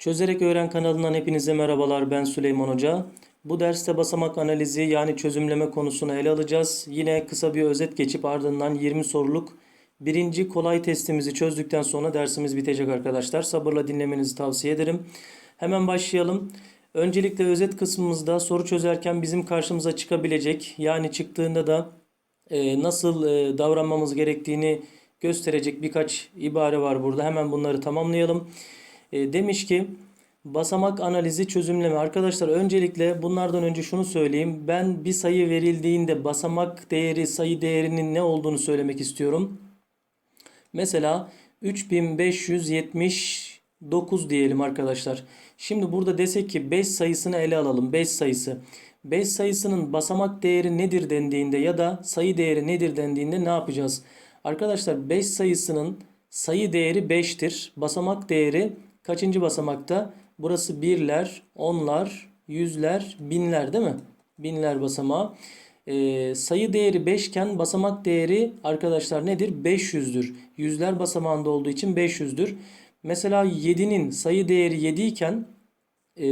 Çözerek Öğren kanalından hepinize merhabalar. Ben Süleyman Hoca. Bu derste basamak analizi yani çözümleme konusunu ele alacağız. Yine kısa bir özet geçip ardından 20 soruluk birinci kolay testimizi çözdükten sonra dersimiz bitecek arkadaşlar. Sabırla dinlemenizi tavsiye ederim. Hemen başlayalım. Öncelikle özet kısmımızda soru çözerken bizim karşımıza çıkabilecek yani çıktığında da e, nasıl e, davranmamız gerektiğini gösterecek birkaç ibare var burada. Hemen bunları tamamlayalım. E, demiş ki basamak analizi çözümleme. Arkadaşlar öncelikle bunlardan önce şunu söyleyeyim. Ben bir sayı verildiğinde basamak değeri sayı değerinin ne olduğunu söylemek istiyorum. Mesela 3579 diyelim arkadaşlar. Şimdi burada desek ki 5 sayısını ele alalım. 5 sayısı. 5 sayısının basamak değeri nedir dendiğinde ya da sayı değeri nedir dendiğinde ne yapacağız? Arkadaşlar 5 sayısının sayı değeri 5'tir. Basamak değeri kaçıncı basamakta? Burası birler, onlar, yüzler, binler değil mi? Binler basamağı. Ee, sayı değeri 5 iken basamak değeri arkadaşlar nedir? 500'dür. Yüzler basamağında olduğu için 500'dür. Mesela 7'nin sayı değeri 7 iken e,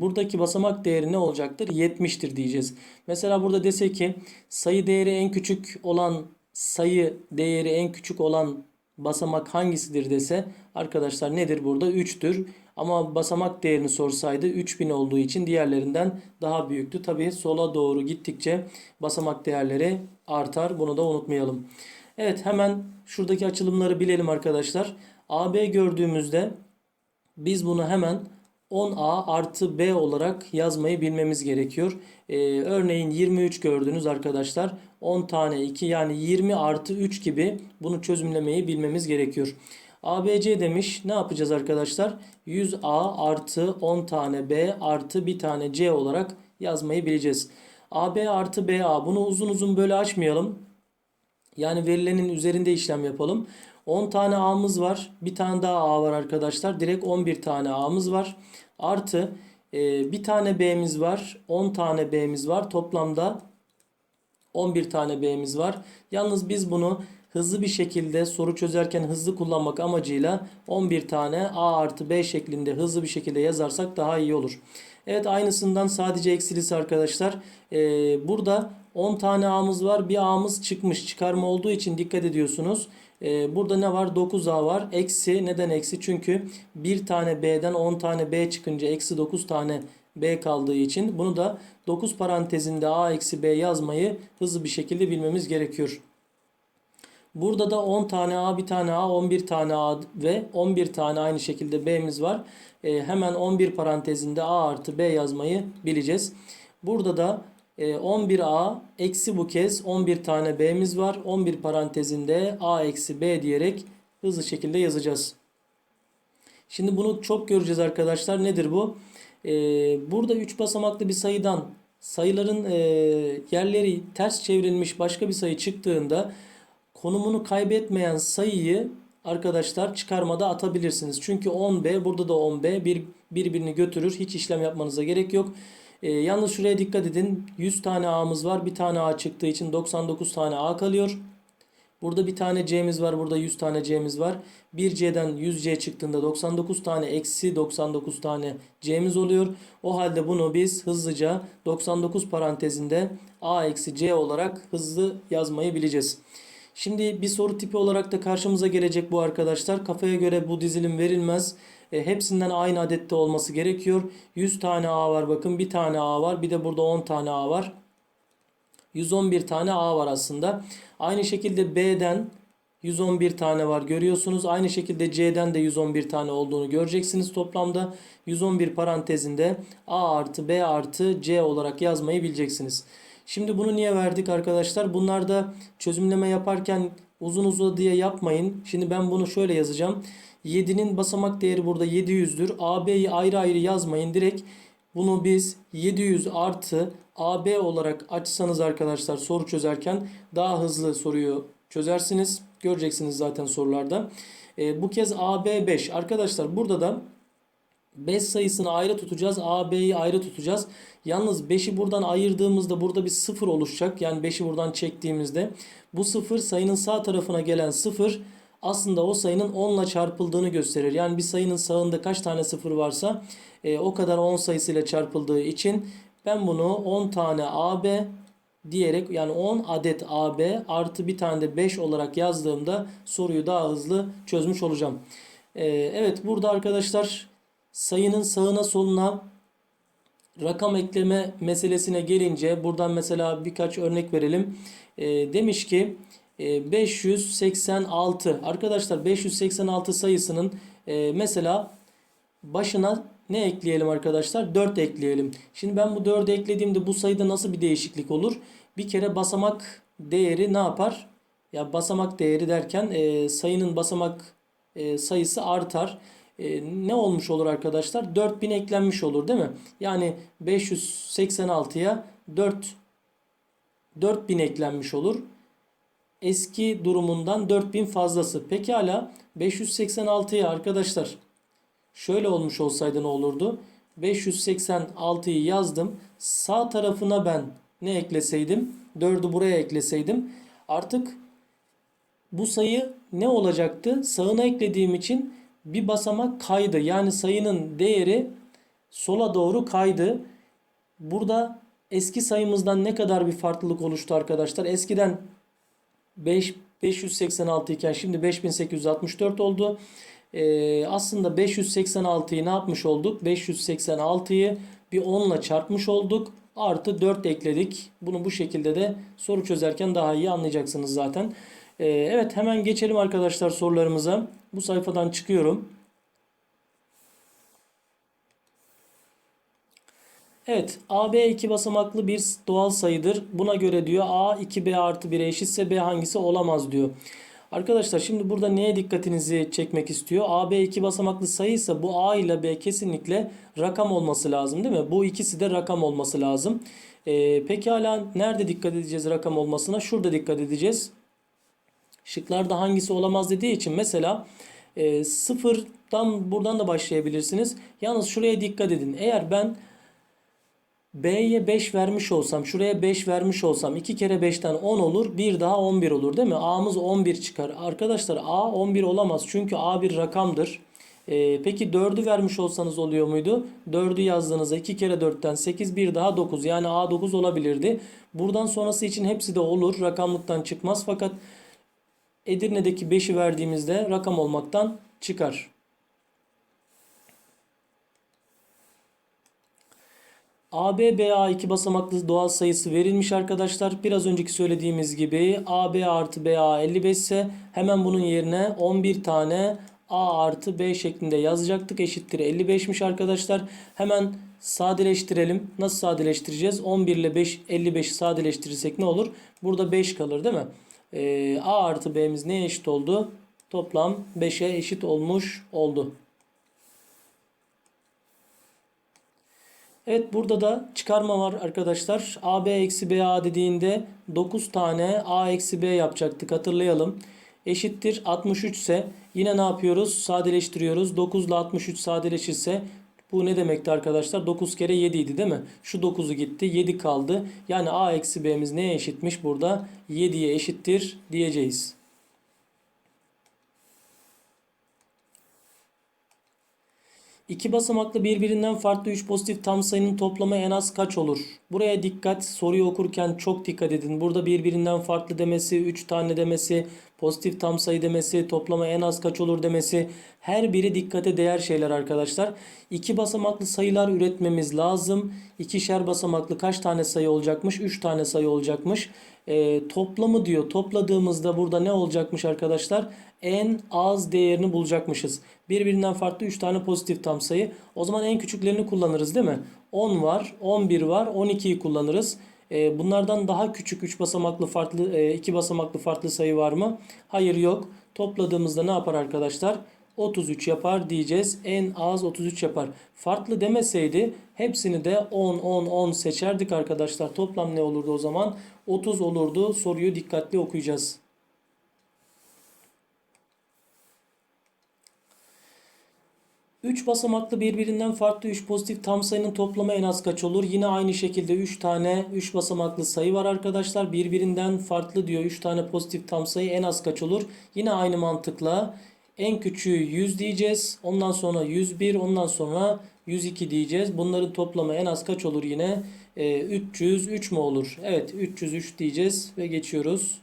buradaki basamak değeri ne olacaktır? 70'tir diyeceğiz. Mesela burada dese ki sayı değeri en küçük olan sayı değeri en küçük olan basamak hangisidir dese arkadaşlar nedir burada? 3'tür. Ama basamak değerini sorsaydı 3000 olduğu için diğerlerinden daha büyüktü. Tabii sola doğru gittikçe basamak değerleri artar. Bunu da unutmayalım. Evet hemen şuradaki açılımları bilelim arkadaşlar. AB gördüğümüzde biz bunu hemen 10A artı B olarak yazmayı bilmemiz gerekiyor. Ee, örneğin 23 gördünüz arkadaşlar. 10 tane 2 yani 20 artı 3 gibi bunu çözümlemeyi bilmemiz gerekiyor. ABC demiş. Ne yapacağız arkadaşlar? 100A artı 10 tane B artı 1 tane C olarak yazmayı bileceğiz. AB artı BA bunu uzun uzun böyle açmayalım. Yani verilenin üzerinde işlem yapalım. 10 tane A'mız var. Bir tane daha A var arkadaşlar. Direkt 11 tane A'mız var. Artı e, bir tane B'miz var. 10 tane B'miz var. Toplamda 11 tane B'miz var. Yalnız biz bunu hızlı bir şekilde soru çözerken hızlı kullanmak amacıyla 11 tane A artı B şeklinde hızlı bir şekilde yazarsak daha iyi olur. Evet aynısından sadece eksilisi arkadaşlar. Ee, burada 10 tane A'mız var. Bir A'mız çıkmış. Çıkarma olduğu için dikkat ediyorsunuz. Ee, burada ne var? 9A var. Eksi. Neden eksi? Çünkü bir tane B'den 10 tane B çıkınca eksi 9 tane B kaldığı için bunu da 9 parantezinde A eksi B yazmayı hızlı bir şekilde bilmemiz gerekiyor. Burada da 10 tane A, bir tane A, 11 tane A ve 11 tane aynı şekilde B'miz var. E, hemen 11 parantezinde A artı B yazmayı bileceğiz. Burada da e, 11A eksi bu kez 11 tane B'miz var. 11 parantezinde A eksi B diyerek hızlı şekilde yazacağız. Şimdi bunu çok göreceğiz arkadaşlar. Nedir bu? E, burada 3 basamaklı bir sayıdan sayıların e, yerleri ters çevrilmiş başka bir sayı çıktığında konumunu kaybetmeyen sayıyı arkadaşlar çıkarmada atabilirsiniz. Çünkü 10B burada da 10B bir, birbirini götürür. Hiç işlem yapmanıza gerek yok. Ee, yalnız şuraya dikkat edin. 100 tane A'mız var. Bir tane A çıktığı için 99 tane A kalıyor. Burada bir tane C'miz var. Burada 100 tane C'miz var. 1 C'den 100 C çıktığında 99 tane eksi 99 tane C'miz oluyor. O halde bunu biz hızlıca 99 parantezinde A eksi C olarak hızlı yazmayı bileceğiz. Şimdi bir soru tipi olarak da karşımıza gelecek bu arkadaşlar. Kafaya göre bu dizilim verilmez. E, hepsinden aynı adette olması gerekiyor. 100 tane A var bakın. Bir tane A var. Bir de burada 10 tane A var. 111 tane A var aslında. Aynı şekilde B'den 111 tane var görüyorsunuz. Aynı şekilde C'den de 111 tane olduğunu göreceksiniz. Toplamda 111 parantezinde A artı B artı C olarak yazmayı bileceksiniz. Şimdi bunu niye verdik arkadaşlar? Bunlarda çözümleme yaparken uzun uzadıya yapmayın. Şimdi ben bunu şöyle yazacağım. 7'nin basamak değeri burada 700'dür. AB'yi ayrı ayrı yazmayın. Direkt bunu biz 700 artı AB olarak açsanız arkadaşlar soru çözerken daha hızlı soruyu çözersiniz. Göreceksiniz zaten sorularda. E, bu kez AB 5. Arkadaşlar burada da 5 sayısını ayrı tutacağız. A, B'yi ayrı tutacağız. Yalnız 5'i buradan ayırdığımızda burada bir 0 oluşacak. Yani 5'i buradan çektiğimizde bu 0 sayının sağ tarafına gelen 0 aslında o sayının 10 ile çarpıldığını gösterir. Yani bir sayının sağında kaç tane sıfır varsa e, o kadar 10 sayısıyla çarpıldığı için ben bunu 10 tane AB diyerek yani 10 adet AB artı bir tane de 5 olarak yazdığımda soruyu daha hızlı çözmüş olacağım. Ee, evet burada arkadaşlar sayının sağına soluna rakam ekleme meselesine gelince buradan mesela birkaç örnek verelim. Ee, demiş ki e, 586 arkadaşlar 586 sayısının e, mesela başına ne ekleyelim arkadaşlar? 4 ekleyelim. Şimdi ben bu 4'ü eklediğimde bu sayıda nasıl bir değişiklik olur? Bir kere basamak değeri ne yapar? Ya basamak değeri derken e, sayının basamak e, sayısı artar. E, ne olmuş olur arkadaşlar? 4000 eklenmiş olur değil mi? Yani 586'ya 4 4000 eklenmiş olur. Eski durumundan 4000 fazlası. Pekala 586'ya arkadaşlar şöyle olmuş olsaydı ne olurdu? 586'yı yazdım. Sağ tarafına ben ne ekleseydim? 4'ü buraya ekleseydim. Artık bu sayı ne olacaktı? Sağına eklediğim için bir basamak kaydı. Yani sayının değeri sola doğru kaydı. Burada eski sayımızdan ne kadar bir farklılık oluştu arkadaşlar? Eskiden 5 586 iken şimdi 5864 oldu. Ee, aslında 586'yı ne yapmış olduk? 586'yı bir 10 ile çarpmış olduk. Artı 4 ekledik. Bunu bu şekilde de soru çözerken daha iyi anlayacaksınız zaten. Ee, evet hemen geçelim arkadaşlar sorularımıza. Bu sayfadan çıkıyorum. Evet AB iki basamaklı bir doğal sayıdır. Buna göre diyor A 2B artı 1'e eşitse B hangisi olamaz diyor. Arkadaşlar şimdi burada neye dikkatinizi çekmek istiyor? AB iki basamaklı sayıysa bu A ile B kesinlikle rakam olması lazım değil mi? Bu ikisi de rakam olması lazım. Ee, pekala nerede dikkat edeceğiz rakam olmasına? Şurada dikkat edeceğiz. Şıklarda hangisi olamaz dediği için mesela e, sıfırdan buradan da başlayabilirsiniz. Yalnız şuraya dikkat edin. Eğer ben B'ye 5 vermiş olsam, şuraya 5 vermiş olsam 2 kere 5'ten 10 olur. Bir daha 11 olur değil mi? A'mız 11 çıkar. Arkadaşlar A 11 olamaz. Çünkü A bir rakamdır. Ee, peki 4'ü vermiş olsanız oluyor muydu? 4'ü yazdığınızda 2 kere 4'ten 8 bir daha 9. Yani A 9 olabilirdi. Buradan sonrası için hepsi de olur. Rakamlıktan çıkmaz. Fakat Edirne'deki 5'i verdiğimizde rakam olmaktan çıkar. AB, BA iki basamaklı doğal sayısı verilmiş arkadaşlar. Biraz önceki söylediğimiz gibi AB artı BA 55 ise hemen bunun yerine 11 tane A artı B şeklinde yazacaktık. Eşittir 55'miş arkadaşlar. Hemen sadeleştirelim. Nasıl sadeleştireceğiz? 11 ile 5, 55'i sadeleştirirsek ne olur? Burada 5 kalır değil mi? Ee, A artı B'miz neye eşit oldu? Toplam 5'e eşit olmuş oldu. Evet burada da çıkarma var arkadaşlar. AB eksi BA dediğinde 9 tane A eksi B yapacaktık hatırlayalım. Eşittir 63 ise yine ne yapıyoruz? Sadeleştiriyoruz. 9 ile 63 sadeleşirse bu ne demekti arkadaşlar? 9 kere 7 idi değil mi? Şu 9'u gitti 7 kaldı. Yani A eksi B'miz neye eşitmiş burada? 7'ye eşittir diyeceğiz. İki basamaklı birbirinden farklı 3 pozitif tam sayının toplamı en az kaç olur? Buraya dikkat. Soruyu okurken çok dikkat edin. Burada birbirinden farklı demesi, 3 tane demesi, pozitif tam sayı demesi, toplama en az kaç olur demesi her biri dikkate değer şeyler arkadaşlar. İki basamaklı sayılar üretmemiz lazım. İkişer basamaklı kaç tane sayı olacakmış? 3 tane sayı olacakmış. E, toplamı diyor. Topladığımızda burada ne olacakmış arkadaşlar? En az değerini bulacakmışız. Birbirinden farklı 3 tane pozitif tam sayı. O zaman en küçüklerini kullanırız değil mi? 10 var, 11 var, 12'yi kullanırız. E, bunlardan daha küçük 3 basamaklı farklı 2 e, basamaklı farklı sayı var mı? Hayır yok. Topladığımızda ne yapar arkadaşlar? 33 yapar diyeceğiz. En az 33 yapar. Farklı demeseydi hepsini de 10 10 10 seçerdik arkadaşlar. Toplam ne olurdu o zaman? 30 olurdu. Soruyu dikkatli okuyacağız. 3 basamaklı birbirinden farklı 3 pozitif tam sayının toplamı en az kaç olur? Yine aynı şekilde 3 tane 3 basamaklı sayı var arkadaşlar. Birbirinden farklı diyor 3 tane pozitif tam sayı en az kaç olur? Yine aynı mantıkla en küçüğü 100 diyeceğiz. Ondan sonra 101, ondan sonra 102 diyeceğiz. Bunların toplamı en az kaç olur yine? Ee, 303 mü olur? Evet 303 diyeceğiz ve geçiyoruz.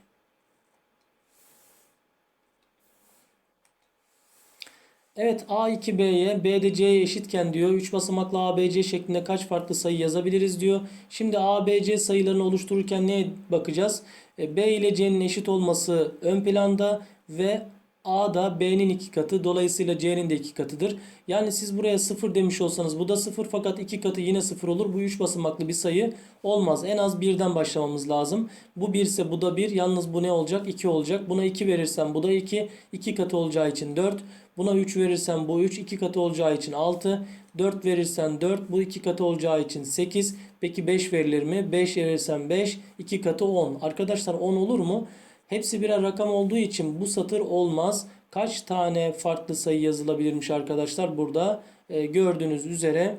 Evet A2B'ye B de C'ye eşitken diyor 3 basamaklı ABC şeklinde kaç farklı sayı yazabiliriz diyor. Şimdi ABC sayılarını oluştururken neye bakacağız? E, B ile C'nin eşit olması ön planda ve A da B'nin iki katı dolayısıyla C'nin de iki katıdır. Yani siz buraya 0 demiş olsanız bu da 0 fakat iki katı yine 0 olur. Bu 3 basamaklı bir sayı olmaz. En az 1'den başlamamız lazım. Bu 1 ise bu da 1. Yalnız bu ne olacak? 2 olacak. Buna 2 verirsem bu da 2. 2 katı olacağı için 4. Buna 3 verirsen bu 3. 2 katı olacağı için 6. 4 verirsen 4. Bu 2 katı olacağı için 8. Peki 5 verilir mi? 5 verirsen 5. 2 katı 10. Arkadaşlar 10 olur mu? Hepsi birer rakam olduğu için bu satır olmaz. Kaç tane farklı sayı yazılabilirmiş arkadaşlar? Burada e, gördüğünüz üzere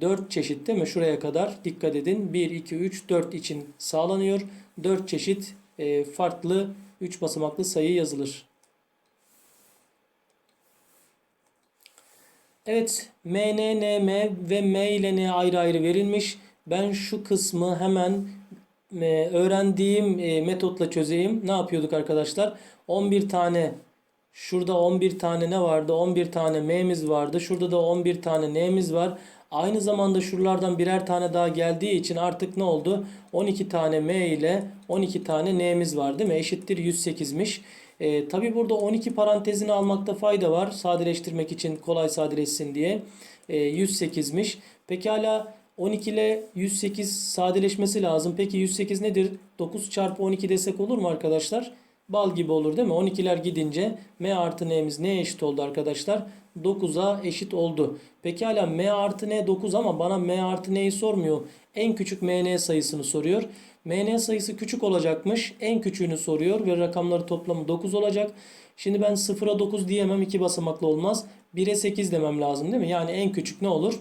4 çeşit değil mi? Şuraya kadar dikkat edin. 1, 2, 3, 4 için sağlanıyor. 4 çeşit e, farklı 3 basamaklı sayı yazılır. Evet, M, N, N, M ve M ile N ayrı ayrı verilmiş. Ben şu kısmı hemen e, öğrendiğim e, metotla çözeyim. Ne yapıyorduk arkadaşlar? 11 tane şurada 11 tane ne vardı? 11 tane M'miz vardı. Şurada da 11 tane N'miz var. Aynı zamanda şuralardan birer tane daha geldiği için artık ne oldu? 12 tane M ile 12 tane N'miz var değil mi? Eşittir 108'miş. E, Tabi burada 12 parantezini almakta fayda var. Sadeleştirmek için kolay sadeleşsin diye. E, 108'miş. Pekala 12 ile 108 sadeleşmesi lazım. Peki 108 nedir? 9 çarpı 12 desek olur mu arkadaşlar? Bal gibi olur değil mi? 12'ler gidince m artı n'miz neye eşit oldu arkadaşlar? 9'a eşit oldu. Pekala m artı n 9 ama bana m artı n'yi sormuyor. En küçük mn sayısını soruyor. mn sayısı küçük olacakmış. En küçüğünü soruyor ve rakamları toplamı 9 olacak. Şimdi ben 0'a 9 diyemem. 2 basamaklı olmaz. 1'e 8 demem lazım değil mi? Yani en küçük ne olur?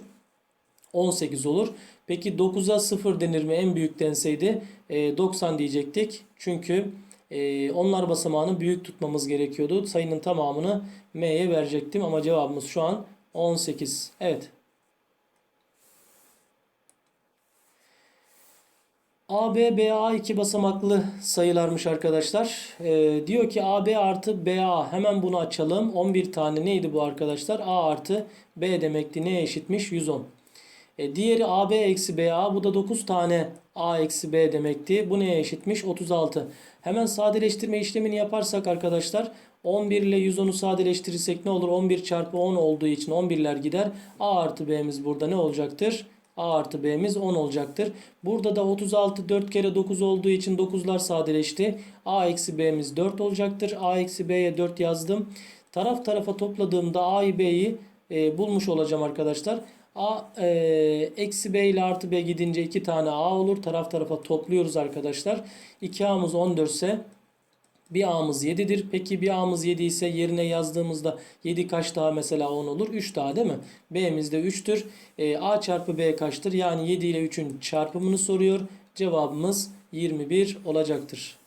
18 olur. Peki 9'a 0 denir mi? En büyük denseydi e, 90 diyecektik. Çünkü e, onlar basamağını büyük tutmamız gerekiyordu. Sayının tamamını m'ye verecektim ama cevabımız şu an 18. Evet. AB, BA iki basamaklı sayılarmış arkadaşlar. Ee, diyor ki AB artı BA. Hemen bunu açalım. 11 tane neydi bu arkadaşlar? A artı B demekti. Neye eşitmiş? 110. E, diğeri AB eksi BA. Bu da 9 tane A eksi B demekti. Bu neye eşitmiş? 36. Hemen sadeleştirme işlemini yaparsak arkadaşlar 11 ile 110'u sadeleştirirsek ne olur? 11 çarpı 10 olduğu için 11'ler gider. A artı B'miz burada ne olacaktır? A artı B'miz 10 olacaktır. Burada da 36 4 kere 9 olduğu için 9'lar sadeleşti. A eksi B'miz 4 olacaktır. A eksi B'ye 4 yazdım. Taraf tarafa topladığımda A'yı B'yi e, bulmuş olacağım arkadaşlar. A e, eksi B ile artı B gidince 2 tane A olur. Taraf tarafa topluyoruz arkadaşlar. 2A'mız 14 ise bir A'mız 7'dir. Peki bir A'mız 7 ise yerine yazdığımızda 7 kaç daha mesela 10 olur? 3 daha değil mi? B'miz de 3'tür. E, A çarpı B kaçtır? Yani 7 ile 3'ün çarpımını soruyor. Cevabımız 21 olacaktır.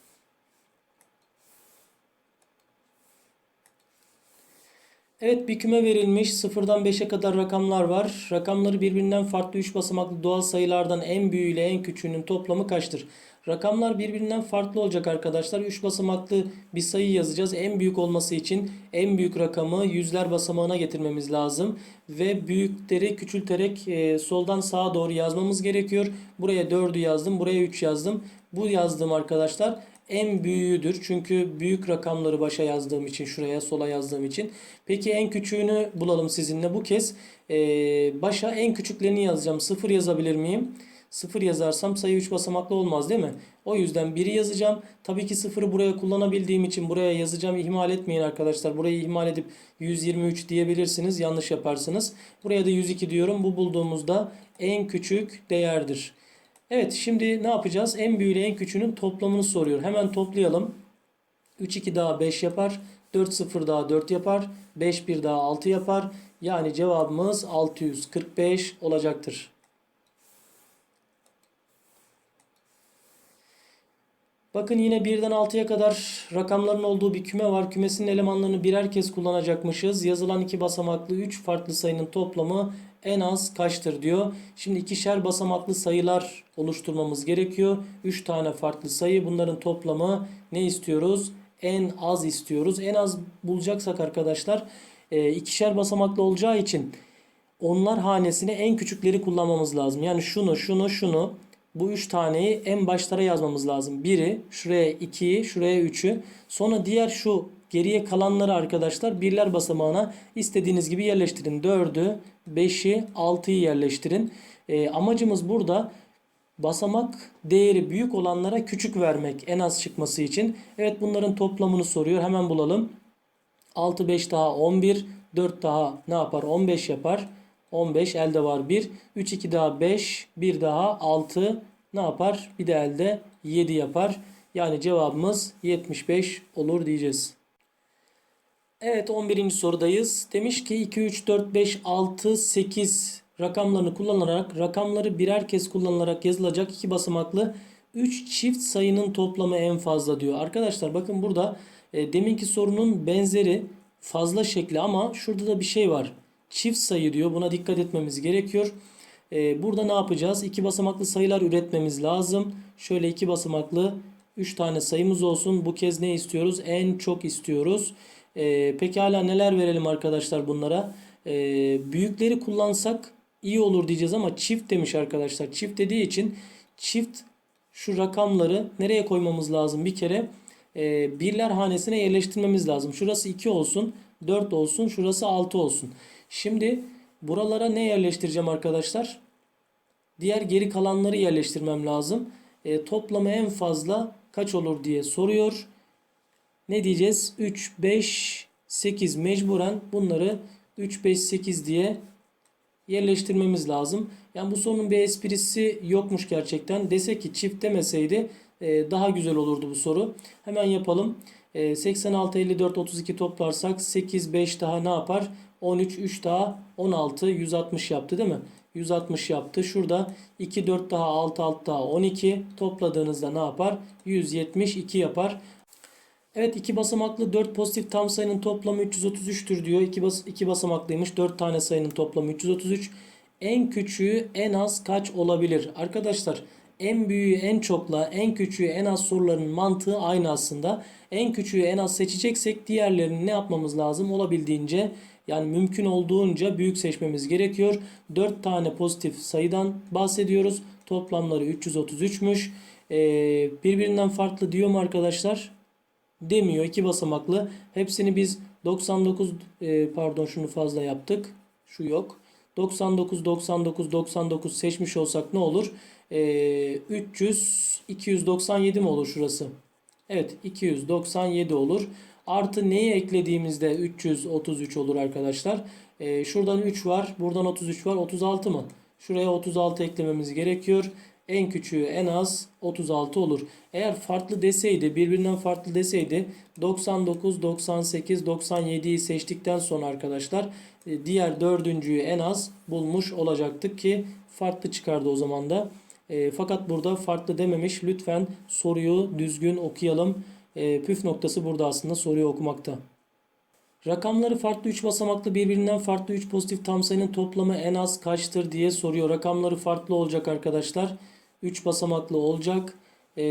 Evet bir küme verilmiş. Sıfırdan 5'e kadar rakamlar var. Rakamları birbirinden farklı 3 basamaklı doğal sayılardan en büyüğü ile en küçüğünün toplamı kaçtır? Rakamlar birbirinden farklı olacak arkadaşlar. 3 basamaklı bir sayı yazacağız. En büyük olması için en büyük rakamı yüzler basamağına getirmemiz lazım. Ve büyükleri küçülterek e, soldan sağa doğru yazmamız gerekiyor. Buraya 4'ü yazdım. Buraya 3 yazdım. Bu yazdığım arkadaşlar en büyüğüdür. Çünkü büyük rakamları başa yazdığım için, şuraya sola yazdığım için. Peki en küçüğünü bulalım sizinle. Bu kez e, başa en küçüklerini yazacağım. 0 yazabilir miyim? 0 yazarsam sayı 3 basamaklı olmaz değil mi? O yüzden 1'i yazacağım. Tabii ki 0'ı buraya kullanabildiğim için buraya yazacağım. İhmal etmeyin arkadaşlar. Burayı ihmal edip 123 diyebilirsiniz. Yanlış yaparsınız. Buraya da 102 diyorum. Bu bulduğumuzda en küçük değerdir. Evet şimdi ne yapacağız? En büyüğüyle en küçüğünün toplamını soruyor. Hemen toplayalım. 3 2 daha 5 yapar. 4 0 daha 4 yapar. 5 1 daha 6 yapar. Yani cevabımız 645 olacaktır. Bakın yine 1'den 6'ya kadar rakamların olduğu bir küme var. Kümesinin elemanlarını birer kez kullanacakmışız. Yazılan iki basamaklı 3 farklı sayının toplamı en az kaçtır diyor. Şimdi ikişer basamaklı sayılar oluşturmamız gerekiyor. 3 tane farklı sayı. Bunların toplamı ne istiyoruz? En az istiyoruz. En az bulacaksak arkadaşlar e, ikişer basamaklı olacağı için onlar hanesine en küçükleri kullanmamız lazım. Yani şunu, şunu, şunu bu üç taneyi en başlara yazmamız lazım. Biri, şuraya 2'yi, şuraya 3'ü. Sonra diğer şu geriye kalanları arkadaşlar birler basamağına istediğiniz gibi yerleştirin. 4'ü, 5'i, 6'yı yerleştirin. E, amacımız burada basamak değeri büyük olanlara küçük vermek en az çıkması için. Evet bunların toplamını soruyor. Hemen bulalım. 6 5 daha 11, 4 daha ne yapar? 15 yapar. 15 elde var 1. 3 2 daha 5, 1 daha 6 ne yapar? Bir de elde 7 yapar. Yani cevabımız 75 olur diyeceğiz. Evet 11. sorudayız. Demiş ki 2, 3, 4, 5, 6, 8 rakamlarını kullanarak rakamları birer kez kullanılarak yazılacak iki basamaklı 3 çift sayının toplamı en fazla diyor. Arkadaşlar bakın burada e, deminki sorunun benzeri fazla şekli ama şurada da bir şey var. Çift sayı diyor. Buna dikkat etmemiz gerekiyor. E, burada ne yapacağız? İki basamaklı sayılar üretmemiz lazım. Şöyle iki basamaklı 3 tane sayımız olsun. Bu kez ne istiyoruz? En çok istiyoruz. E, pekala neler verelim arkadaşlar bunlara? E, büyükleri kullansak iyi olur diyeceğiz ama çift demiş arkadaşlar. Çift dediği için çift şu rakamları nereye koymamız lazım? Bir kere e, birler hanesine yerleştirmemiz lazım. Şurası 2 olsun, 4 olsun, şurası 6 olsun. Şimdi buralara ne yerleştireceğim arkadaşlar? Diğer geri kalanları yerleştirmem lazım. E, toplamı en fazla kaç olur diye soruyor. Ne diyeceğiz? 3, 5, 8 mecburen bunları 3, 5, 8 diye yerleştirmemiz lazım. Yani bu sorunun bir esprisi yokmuş gerçekten. Dese ki çift demeseydi e, daha güzel olurdu bu soru. Hemen yapalım. E, 86, 54, 32 toplarsak 8, 5 daha ne yapar? 13, 3 daha 16, 160 yaptı değil mi? 160 yaptı. Şurada 2, 4 daha 6, 6 daha 12 topladığınızda ne yapar? 172 yapar. Evet iki basamaklı 4 pozitif tam sayının toplamı 333'tür diyor. 2 bas iki basamaklıymış. 4 tane sayının toplamı 333. En küçüğü en az kaç olabilir? Arkadaşlar en büyüğü en çokla en küçüğü en az soruların mantığı aynı aslında. En küçüğü en az seçeceksek diğerlerini ne yapmamız lazım? Olabildiğince yani mümkün olduğunca büyük seçmemiz gerekiyor. 4 tane pozitif sayıdan bahsediyoruz. Toplamları 333'müş. Ee, birbirinden farklı diyor mu arkadaşlar? Demiyor. iki basamaklı. Hepsini biz 99 e, pardon şunu fazla yaptık. Şu yok. 99 99 99 seçmiş olsak ne olur? E, 300 297 mi olur şurası? Evet 297 olur. Artı neyi eklediğimizde 333 olur arkadaşlar. E, şuradan 3 var. Buradan 33 var. 36 mı? Şuraya 36 eklememiz gerekiyor. En küçüğü en az 36 olur. Eğer farklı deseydi, birbirinden farklı deseydi 99, 98, 97'yi seçtikten sonra arkadaşlar e, diğer dördüncüyü en az bulmuş olacaktık ki farklı çıkardı o zaman da. E, fakat burada farklı dememiş. Lütfen soruyu düzgün okuyalım. E, püf noktası burada aslında soruyu okumakta. Rakamları farklı 3 basamaklı birbirinden farklı 3 pozitif tam sayının toplamı en az kaçtır diye soruyor. Rakamları farklı olacak arkadaşlar. 3 basamaklı olacak. Ee,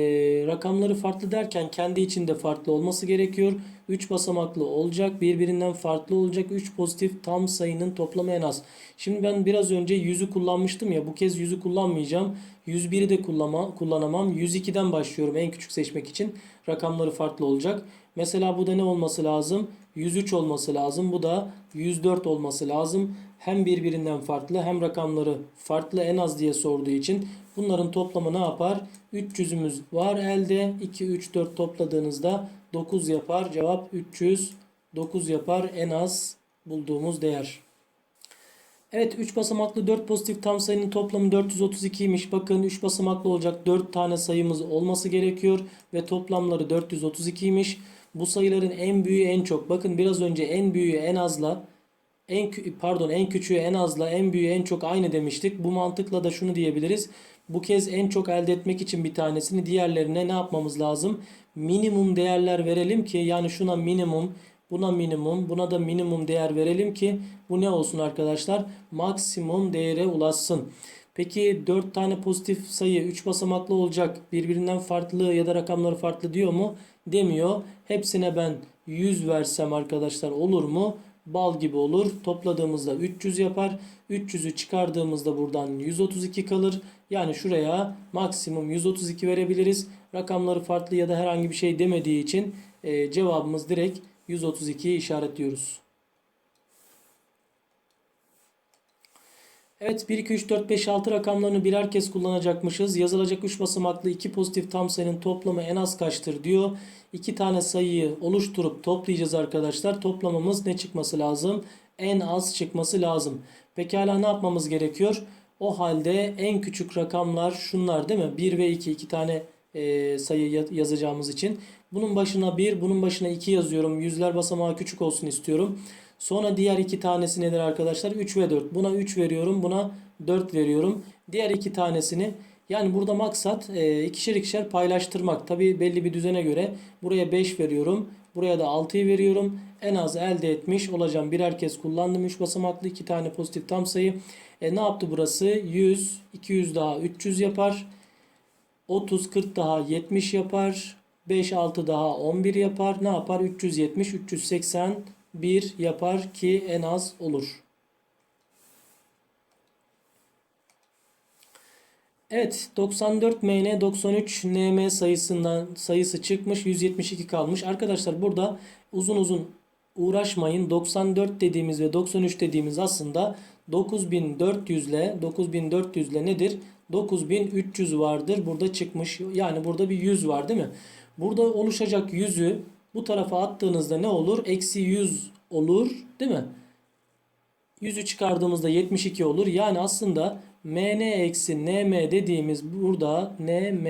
rakamları farklı derken kendi içinde farklı olması gerekiyor. 3 basamaklı olacak. Birbirinden farklı olacak. 3 pozitif tam sayının toplamı en az. Şimdi ben biraz önce 100'ü kullanmıştım ya. Bu kez 100'ü kullanmayacağım. 101'i de kullanma, kullanamam. 102'den başlıyorum en küçük seçmek için. Rakamları farklı olacak. Mesela bu da ne olması lazım? 103 olması lazım. Bu da 104 olması lazım. Hem birbirinden farklı hem rakamları farklı en az diye sorduğu için bunların toplamı ne yapar? 300'ümüz var elde. 2, 3, 4 topladığınızda 9 yapar. Cevap 300. 9 yapar en az bulduğumuz değer. Evet 3 basamaklı 4 pozitif tam sayının toplamı 432'ymiş. Bakın 3 basamaklı olacak 4 tane sayımız olması gerekiyor ve toplamları 432'ymiş. Bu sayıların en büyüğü en çok. Bakın biraz önce en büyüğü en azla en pardon en küçüğü en azla en büyüğü en çok aynı demiştik. Bu mantıkla da şunu diyebiliriz. Bu kez en çok elde etmek için bir tanesini diğerlerine ne yapmamız lazım? Minimum değerler verelim ki yani şuna minimum, buna minimum, buna da minimum değer verelim ki bu ne olsun arkadaşlar? Maksimum değere ulaşsın. Peki 4 tane pozitif sayı 3 basamaklı olacak. Birbirinden farklı ya da rakamları farklı diyor mu? Demiyor. Hepsine ben 100 versem arkadaşlar olur mu? Bal gibi olur. Topladığımızda 300 yapar. 300'ü çıkardığımızda buradan 132 kalır. Yani şuraya maksimum 132 verebiliriz. Rakamları farklı ya da herhangi bir şey demediği için e, cevabımız direkt 132'yi işaretliyoruz. Evet 1, 2, 3, 4, 5, 6 rakamlarını birer kez kullanacakmışız. Yazılacak 3 basamaklı 2 pozitif tam sayının toplamı en az kaçtır diyor. 2 tane sayıyı oluşturup toplayacağız arkadaşlar. Toplamamız ne çıkması lazım? En az çıkması lazım. Pekala ne yapmamız gerekiyor? O halde en küçük rakamlar şunlar değil mi? 1 ve 2 iki tane e, sayı ya- yazacağımız için. Bunun başına 1, bunun başına 2 yazıyorum. Yüzler basamağı küçük olsun istiyorum. Sonra diğer iki tanesi nedir arkadaşlar? 3 ve 4. Buna 3 veriyorum. Buna 4 veriyorum. Diğer iki tanesini yani burada maksat e, ikişer ikişer paylaştırmak. Tabi belli bir düzene göre buraya 5 veriyorum. Buraya da 6'yı veriyorum. En az elde etmiş olacağım. Birer kez kullandım. 3 basamaklı 2 tane pozitif tam sayı. E, ne yaptı burası? 100, 200 daha 300 yapar. 30, 40 daha 70 yapar. 5, 6 daha 11 yapar. Ne yapar? 370, 381 yapar ki en az olur. Evet 94 MN 93 NM sayısından sayısı çıkmış 172 kalmış. Arkadaşlar burada uzun uzun uğraşmayın. 94 dediğimiz ve 93 dediğimiz aslında 9400 ile 9400 ile nedir? 9300 vardır. Burada çıkmış. Yani burada bir 100 var değil mi? Burada oluşacak 100'ü bu tarafa attığınızda ne olur? Eksi 100 olur değil mi? 100'ü çıkardığımızda 72 olur. Yani aslında mn eksi nm dediğimiz burada nm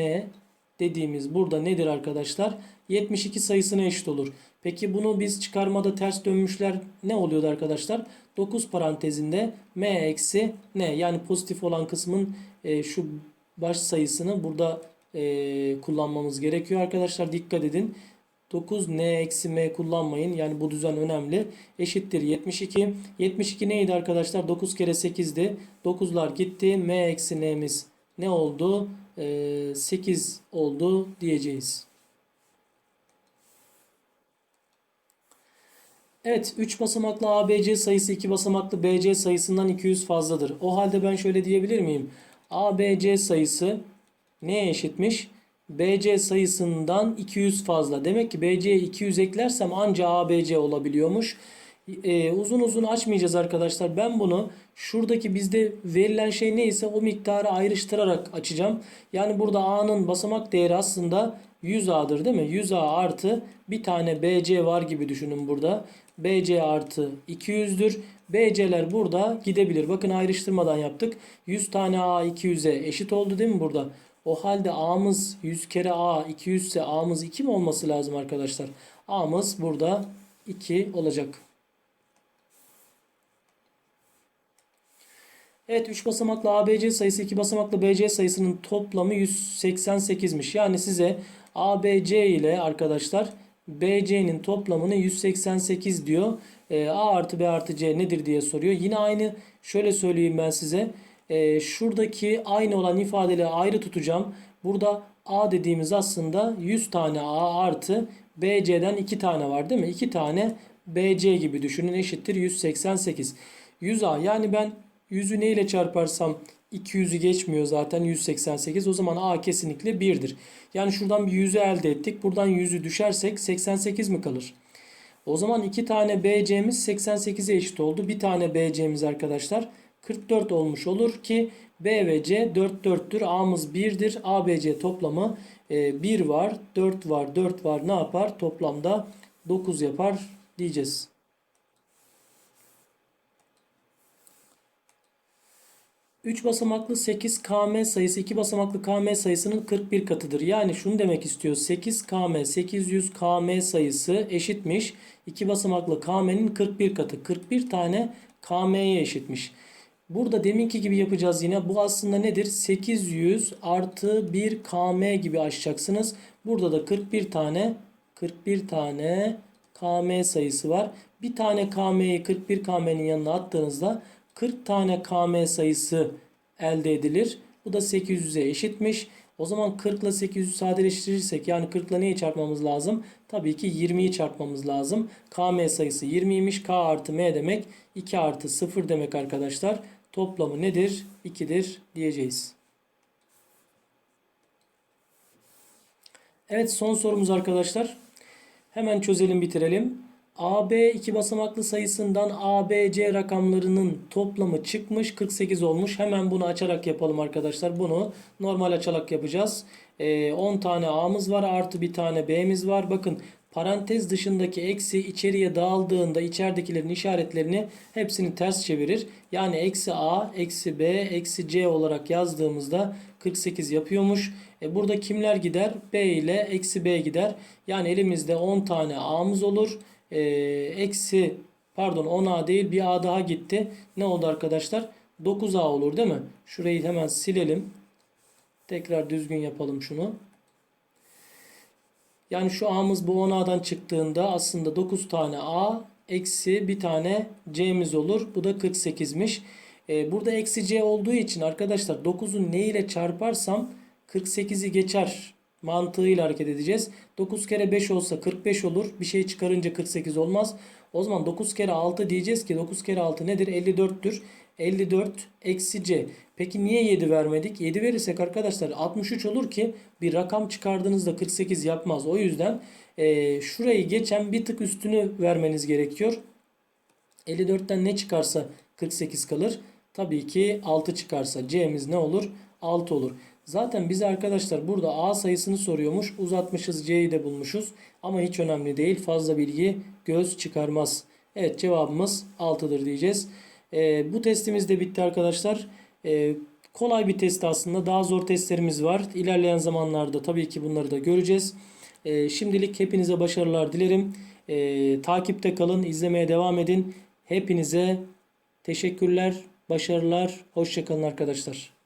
dediğimiz burada nedir arkadaşlar? 72 sayısına eşit olur. Peki bunu biz çıkarmada ters dönmüşler ne oluyordu arkadaşlar? 9 parantezinde m eksi n yani pozitif olan kısmın e, şu baş sayısını burada e, kullanmamız gerekiyor arkadaşlar. Dikkat edin. 9 n eksi m kullanmayın. Yani bu düzen önemli. Eşittir 72. 72 neydi arkadaşlar? 9 kere 8'di. 9'lar gitti. m eksi n'miz ne oldu? Ee, 8 oldu diyeceğiz. Evet 3 basamaklı ABC sayısı 2 basamaklı BC sayısından 200 fazladır. O halde ben şöyle diyebilir miyim? ABC sayısı neye eşitmiş? BC sayısından 200 fazla. Demek ki BC'ye 200 eklersem anca ABC olabiliyormuş. Ee, uzun uzun açmayacağız arkadaşlar. Ben bunu şuradaki bizde verilen şey neyse o miktarı ayrıştırarak açacağım. Yani burada A'nın basamak değeri aslında 100A'dır değil mi? 100A artı bir tane BC var gibi düşünün burada. BC artı 200'dür. BC'ler burada gidebilir. Bakın ayrıştırmadan yaptık. 100 tane A 200'e eşit oldu değil mi burada? O halde A'mız 100 kere A 200 ise A'mız 2 mi olması lazım arkadaşlar? A'mız burada 2 olacak. Evet 3 basamaklı ABC sayısı 2 basamaklı BC sayısının toplamı 188'miş. Yani size ABC ile arkadaşlar BC'nin toplamını 188 diyor. E, A artı B artı C nedir diye soruyor. Yine aynı şöyle söyleyeyim ben size. E, şuradaki aynı olan ifadeleri ayrı tutacağım. Burada A dediğimiz aslında 100 tane A artı BC'den 2 tane var değil mi? 2 tane BC gibi düşünün eşittir 188. 100A yani ben 100'ü ne ile çarparsam 200'ü geçmiyor zaten 188. O zaman A kesinlikle 1'dir. Yani şuradan bir 100'ü elde ettik. Buradan 100'ü düşersek 88 mi kalır? O zaman 2 tane BC'miz 88'e eşit oldu. Bir tane BC'miz arkadaşlar 44 olmuş olur ki B ve C 4 4'tür. A'mız 1'dir. ABC toplamı 1 var, 4 var, 4 var. Ne yapar? Toplamda 9 yapar diyeceğiz. 3 basamaklı 8 km sayısı 2 basamaklı km sayısının 41 katıdır. Yani şunu demek istiyor. 8 km 800 km sayısı eşitmiş. 2 basamaklı km'nin 41 katı. 41 tane km'ye eşitmiş. Burada deminki gibi yapacağız yine. Bu aslında nedir? 800 artı 1 km gibi açacaksınız. Burada da 41 tane 41 tane km sayısı var. Bir tane km'yi 41 km'nin yanına attığınızda 40 tane km sayısı elde edilir. Bu da 800'e eşitmiş. O zaman 40 ile 800'ü sadeleştirirsek yani 40 ile neyi çarpmamız lazım? Tabii ki 20'yi çarpmamız lazım. km sayısı 20'ymiş. k artı m demek 2 artı 0 demek arkadaşlar. Toplamı nedir? 2'dir diyeceğiz. Evet son sorumuz arkadaşlar. Hemen çözelim bitirelim. AB iki basamaklı sayısından ABC rakamlarının toplamı çıkmış 48 olmuş. Hemen bunu açarak yapalım arkadaşlar. Bunu normal açarak yapacağız. Ee, 10 tane A'mız var artı bir tane B'miz var. Bakın parantez dışındaki eksi içeriye dağıldığında içeridekilerin işaretlerini hepsini ters çevirir. Yani eksi A, eksi B, eksi C olarak yazdığımızda 48 yapıyormuş. E burada kimler gider? B ile eksi B gider. Yani elimizde 10 tane A'mız olur. E, eksi pardon 10A değil bir A daha gitti. Ne oldu arkadaşlar? 9A olur değil mi? Şurayı hemen silelim. Tekrar düzgün yapalım şunu. Yani şu A'mız bu 10A'dan çıktığında aslında 9 tane A eksi bir tane C'miz olur. Bu da 48'miş. Ee, burada eksi C olduğu için arkadaşlar 9'u ne ile çarparsam 48'i geçer mantığıyla hareket edeceğiz. 9 kere 5 olsa 45 olur. Bir şey çıkarınca 48 olmaz. O zaman 9 kere 6 diyeceğiz ki 9 kere 6 nedir? 54'tür. 54 eksi C. Peki niye 7 vermedik? 7 verirsek arkadaşlar 63 olur ki bir rakam çıkardığınızda 48 yapmaz. O yüzden e, şurayı geçen bir tık üstünü vermeniz gerekiyor. 54'ten ne çıkarsa 48 kalır. Tabii ki 6 çıkarsa C'miz ne olur? 6 olur. Zaten bize arkadaşlar burada A sayısını soruyormuş. Uzatmışız C'yi de bulmuşuz. Ama hiç önemli değil. Fazla bilgi göz çıkarmaz. Evet cevabımız 6'dır diyeceğiz. Ee, bu testimiz de bitti arkadaşlar. Ee, kolay bir test aslında. Daha zor testlerimiz var. İlerleyen zamanlarda tabii ki bunları da göreceğiz. Ee, şimdilik hepinize başarılar dilerim. Ee, takipte kalın, izlemeye devam edin. Hepinize teşekkürler, başarılar, hoşçakalın arkadaşlar.